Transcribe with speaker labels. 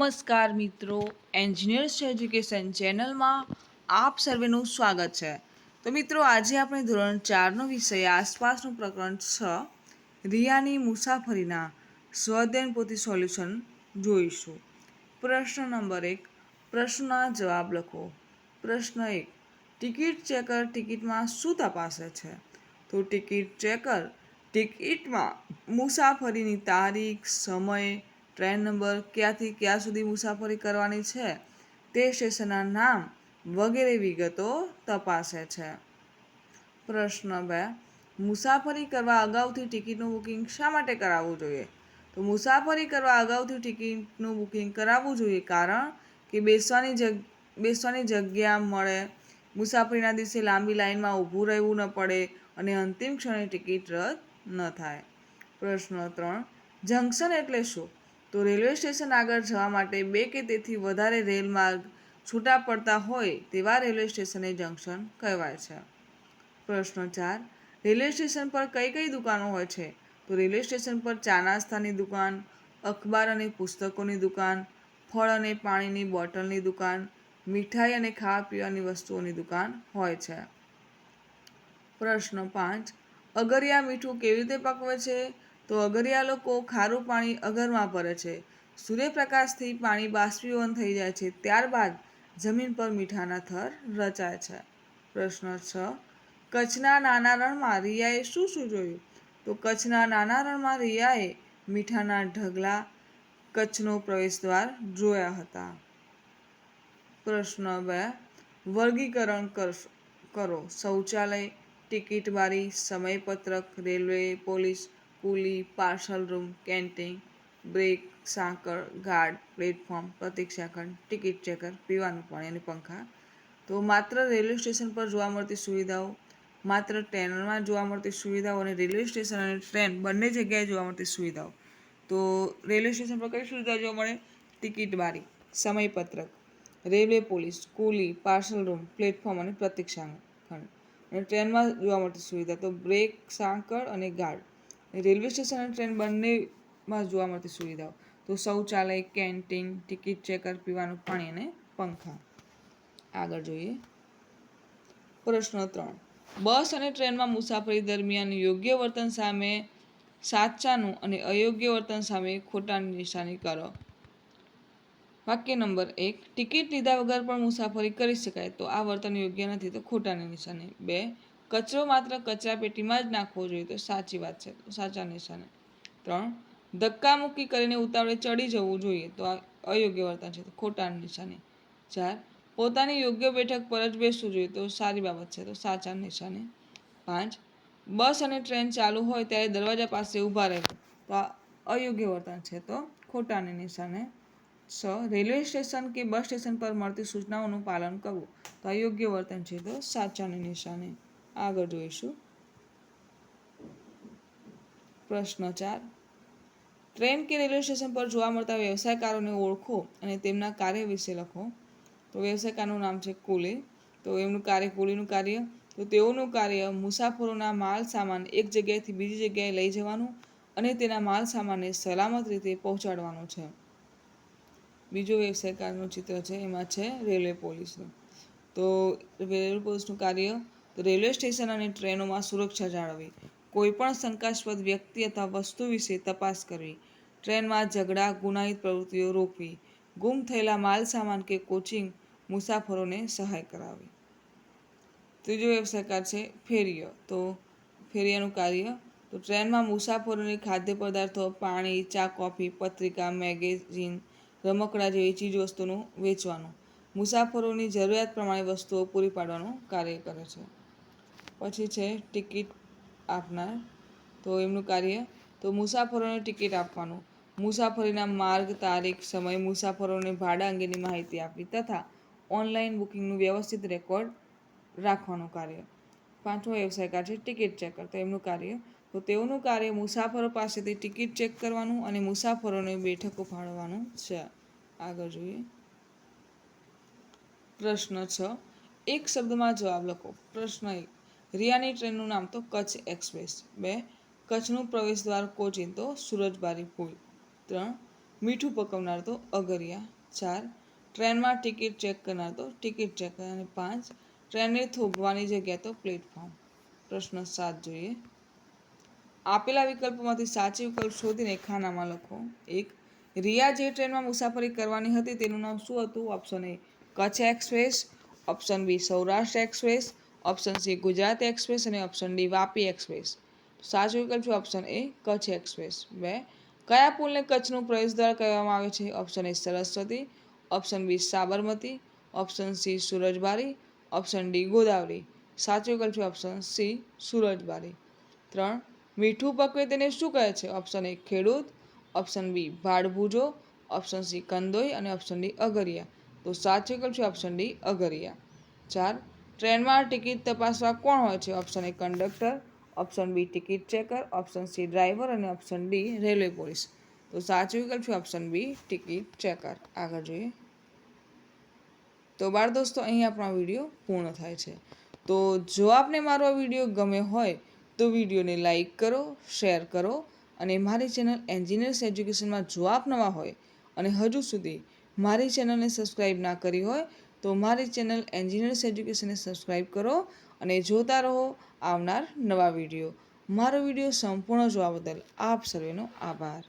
Speaker 1: નમસ્કાર મિત્રો engineers education ચેનલમાં આપ સર્વેનું સ્વાગત છે. તો મિત્રો, આજે આપણે ધોરણ ચારનો વિષય, આસપાસનું પ્રકરણ છ, રિયાની મુસાફરીના સ્વદેન પોથી સોલ્યુશન જોઈશું. પ્રશ્ન નંબર એક, પ્રશ્નના જવાબ લખો. પ્રશ્ન એક, ટિકિટ ચેકર ટિકિટમાં શું તપાસે છે? તો ટિકિટ ચેકર ટિકિટમાં મુસાફરીની તારીખ, સમય ટ્રેન નંબર ક્યાંથી ક્યાં સુધી મુસાફરી કરવાની છે તે સ્ટેશનના નામ વગેરે વિગતો તપાસે છે. પ્રશ્ન બે, મુસાફરી કરવા અગાઉથી ટિકિટનું બુકિંગ શા માટે કરાવવું જોઈએ? તો મુસાફરી કરવા અગાઉથી ટિકિટનું બુકિંગ કરાવવું જોઈએ કારણ કે બેસવાની જગ, બેસવાની જગ્યા મળે, મુસાફરીના દિવસે લાંબી લાઇનમાં ઊભું રહેવું ન પડે અને અંતિમ ક્ષણે ટિકિટ રદ ન થાય. પ્રશ્ન ત્રણ, જંકશન એટલે શું? તો રેલવે સ્ટેશન આગળ જવા માટે બે કે તેથી વધારે રેલ માર્ગ છૂટા પડતા હોય તેવા રેલવે સ્ટેશનને જંકશન કહેવાય છે. પ્રશ્ન ચાર, રેલવે સ્ટેશન પર કઈ કઈ દુકાનો હોય છે? તો રેલવે સ્ટેશન પર ચા નાસ્તાની દુકાન, અખબાર અને પુસ્તકોની દુકાન, ફળ અને પાણીની બોટલની દુકાન, મીઠાઈ અને ખાવા પીવાની વસ્તુઓની દુકાન હોય છે. પ્રશ્ન પાંચ, અગરિયા મીઠું કેવી રીતે પકવે છે? તો અગરિયા લોકો ખારું પાણી અગરમાં ભરે છે. સૂર્યપ્રકાશથી પાણી બાષ્પીભવન થઈ જાય છે. ત્યારબાદ જમીન પર મીઠાના થર રચાય છે. પ્રશ્ન છ, કચ્છના નાના રણમાં રિયાએ શું શું જોયું? તો કચ્છના નાના રણમાં રિયાએ મીઠાના ઢગલા કચ્છનો પ્રવેશદ્વાર જોયા હતા. પ્રશ્ન બે, વર્ગીકરણ કરો. શૌચાલય, ટિકિટ બારી, સમયપત્રક, રેલવે, પોલીસ કુલી, પાર્સલ રૂમ, કેન્ટીન, બ્રેક, સાંકળ, ગાર્ડ, પ્લેટફોર્મ પ્રતીક્ષાખંડ ટિકિટ ચેકર, પીવાનું પાણી અને પંખા. તો માત્ર રેલવે સ્ટેશન પર જોવા મળતી સુવિધાઓ, માત્ર ટ્રેનમાં જોવા મળતી સુવિધાઓ અને રેલવે સ્ટેશન અને ટ્રેન બંને જગ્યાએ જોવા મળતી સુવિધાઓ. તો રેલવે સ્ટેશન પર કઈ સુવિધા જોવા મળે? ટિકિટ બારી, સમયપત્રક, રેલવે પોલીસ, કુલી, પાર્સલ રૂમ, પ્લેટફોર્મ અને પ્રતીક્ષાખંડ અને ટ્રેનમાં જોવા મળતી સુવિધા, તો બ્રેક, સાંકળ અને ગાર્ડ. રેલવે સ્ટેશન અને ટ્રેન બંનેમાં જોવા મળતી સુવિધાઓ. તો શૌચાલય કેન્ટીન, ટિકિટ ચેકર, પીવાનું પાણી અને પંખા. આગળ જોઈએ. પ્રશ્ન ત્રણ. બસ અને ટ્રેનમાં મુસાફરી દરમિયાન યોગ્ય વર્તન સામે સાચાનું અને અયોગ્ય વર્તન સામે ખોટાની નિશાની કરો. વાક્ય નંબર એક. ટિકિટ લીધા વગર પણ મુસાફરી કરી શકાય, તો આ વર્તન યોગ્ય નથી, તો ખોટાની નિશાની. બે. કચરો માત્ર કચરા પેટીમાં જ નાખવો જોઈએ, તો સાચી વાત છે સાચા નિશાને. ત્રણ, ધક્કામુક્કી કરીને ઉતાવળે ચડી જવું જોઈએ, તો આ અયોગ્ય વર્તન છે, તો ખોટા નિશાને. ચાર, પોતાની યોગ્ય બેઠક પર જ બેસવું જોઈએ, તો સારી બાબત છે, તો સાચા નિશાને. પાંચ, બસ અને ટ્રેન ચાલુ હોય ત્યારે દરવાજા પાસે ઊભા રહેવું તો આ અયોગ્ય વર્તન છે, તો ખોટાની નિશાને. છ, રેલવે સ્ટેશન કે બસ સ્ટેશન પર મળતી સૂચનાઓનું પાલન કરવું, તો અયોગ્ય વર્તન છે, તો સાચાની નિશાને. આગળ જોઈશું. પ્રશ્ન ચાર. ટ્રેન કે રેલવે સ્ટેશન પર જોવા મળતા વ્યવસાયકારોને ઓળખો અને તેમના કાર્ય વિશે લખો. તો વ્યવસાયકારનું નામ છે કુલી. તો એમનું કાર્ય કુલીનું કાર્ય. તો તેઓનું કાર્ય મુસાફરોના માલ સામાન એક જગ્યાએથી બીજી જગ્યાએ લઈ જવાનું અને તેના માલ સામાનને સલામત રીતે પહોંચાડવાનું છે. બીજો વ્યવસાયકારનું ચિત્ર છે, એમાં છે રેલવે પોલીસનું. તો રેલવે પોલીસનું કાર્ય રેલવે સ્ટેશન અને ટ્રેનોમાં સુરક્ષા જાળવવી કોઈપણ શંકાસ્પદ વ્યક્તિ અથવા વસ્તુ વિશે તપાસ કરવી. ટ્રેનમાં ઝઘડા ગુનાહિત પ્રવૃત્તિઓ રોકવી. ગુમ થયેલા માલ સામાન કે કોચિંગ મુસાફરોને સહાય કરાવવી ત્રીજો વ્યવસાયકાર છે ફેરીઓ. તો ફેરિયાનું કાર્ય, તો ટ્રેનમાં મુસાફરોને ખાદ્ય પદાર્થો, પાણી, ચા, કોફી, પત્રિકા, મેગેઝિન, રમકડા જેવી ચીજવસ્તુનું વેચવાનું. મુસાફરોની જરૂરિયાત પ્રમાણે વસ્તુઓ પૂરી પાડવાનું કાર્ય કરે છે. પછી છે ટિકિટ આપનાર. તો એમનું કાર્ય, તો મુસાફરોને ટિકિટ આપવાનું. મુસાફરીના માર્ગ, તારીખ, સમય, મુસાફરોને ભાડા અંગેની માહિતી આપવી તથા ઓનલાઈન બુકિંગનું વ્યવસ્થિત રેકોર્ડ રાખવાનું કાર્ય. પાંચમો વ્યવસાયકાર છે ટિકિટ ચેકર. તો એમનું કાર્ય, તો તેઓનું કાર્ય મુસાફરો પાસેથી ટિકિટ ચેક કરવાનું અને મુસાફરોને બેઠકો ફાળવવાનું છે. આગળ જોઈએ. પ્રશ્ન છ. એક શબ્દમાં જવાબ લખો. પ્રશ્ન એક. રિયાની ટ્રેનનું નામ તો કચ્છ એક્સપ્રેસ. બે, કચ્છનું પ્રવેશદ્વાર કોચિન તો સુરજબારી પુલ. ત્રણ, મીઠું પકવનાર તો અગરિયા. ચાર, ટ્રેનમાં ટિકિટ ચેક કરનાર તો ટિકિટ ચેક અને પાંચ, ટ્રેનને થોભવાની જગ્યા તો પ્લેટફોર્મ. પ્રશ્ન સાત જોઈએ. આપેલા વિકલ્પોમાંથી સાચી વિકલ્પ શોધીને ખાનામાં લખો. એક, રિયા જે ટ્રેનમાં મુસાફરી કરવાની હતી તેનું નામ શું હતું? Option A, Kutch express. Option B, Saurashtra express. Option C Gujarat express અને ઓપ્શન ડી વાપી એક્સપ્રેસ સાચો વિકલ્પ છે ઓપ્શન એ કચ્છ એક્સપ્રેસ બે, કયા પુલને કચ્છનું પ્રવેશદ્વાર કહેવામાં આવે છે? Option A Saraswati. Option B Sabarmati. Option C Surajbari. Option D Godavari. સાચો વિકલ્પ છે ઓપ્શન સી સુરજબારી. ત્રણ, મીઠું પકવે તેને શું કહે છે? ઓપ્શન એ ખેડૂત. ઓપ્શન બી ભાડભૂજો. ઓપ્શન સી કંદોઈ. અને ઓપ્શન ડી અગરિયા. તો સાચો વિકલ્પ છે ઓપ્શન ડી અગરિયા. ચાર ટ્રેનમાં ટિકિટ તપાસવા કોણ હોય છે? Option A conductor, option B ticket checker, option C driver અને ઓપ્શન ડી રેલવે પોલીસ. તો સાચો વિકલ્પ છે ઓપ્શન બી ટિકિટ ચેકર. આગળ જોઈએ. તો બાળ દોસ્તો, અહીં આપણો વીડિયો પૂર્ણ થાય છે. તો જો આપને મારો વીડિયો ગમે હોય, તો વિડીયોને લાઈક કરો, શેર કરો અને મારી ચેનલ એન્જિનિયર્સ એજ્યુકેશનમાં જો આપ નવા હોય અને હજુ સુધી મારી ચેનલને સબસ્ક્રાઈબ ના કરી હોય તો મારી ચેનલ એન્જિનિયર્સ એજ્યુકેશનને સબસ્ક્રાઈબ કરો અને જોતા રહો આવનાર નવા વીડિયો. મારો વીડિયો સંપૂર્ણ જોવા બદલ આપ સર્વેનો આભાર.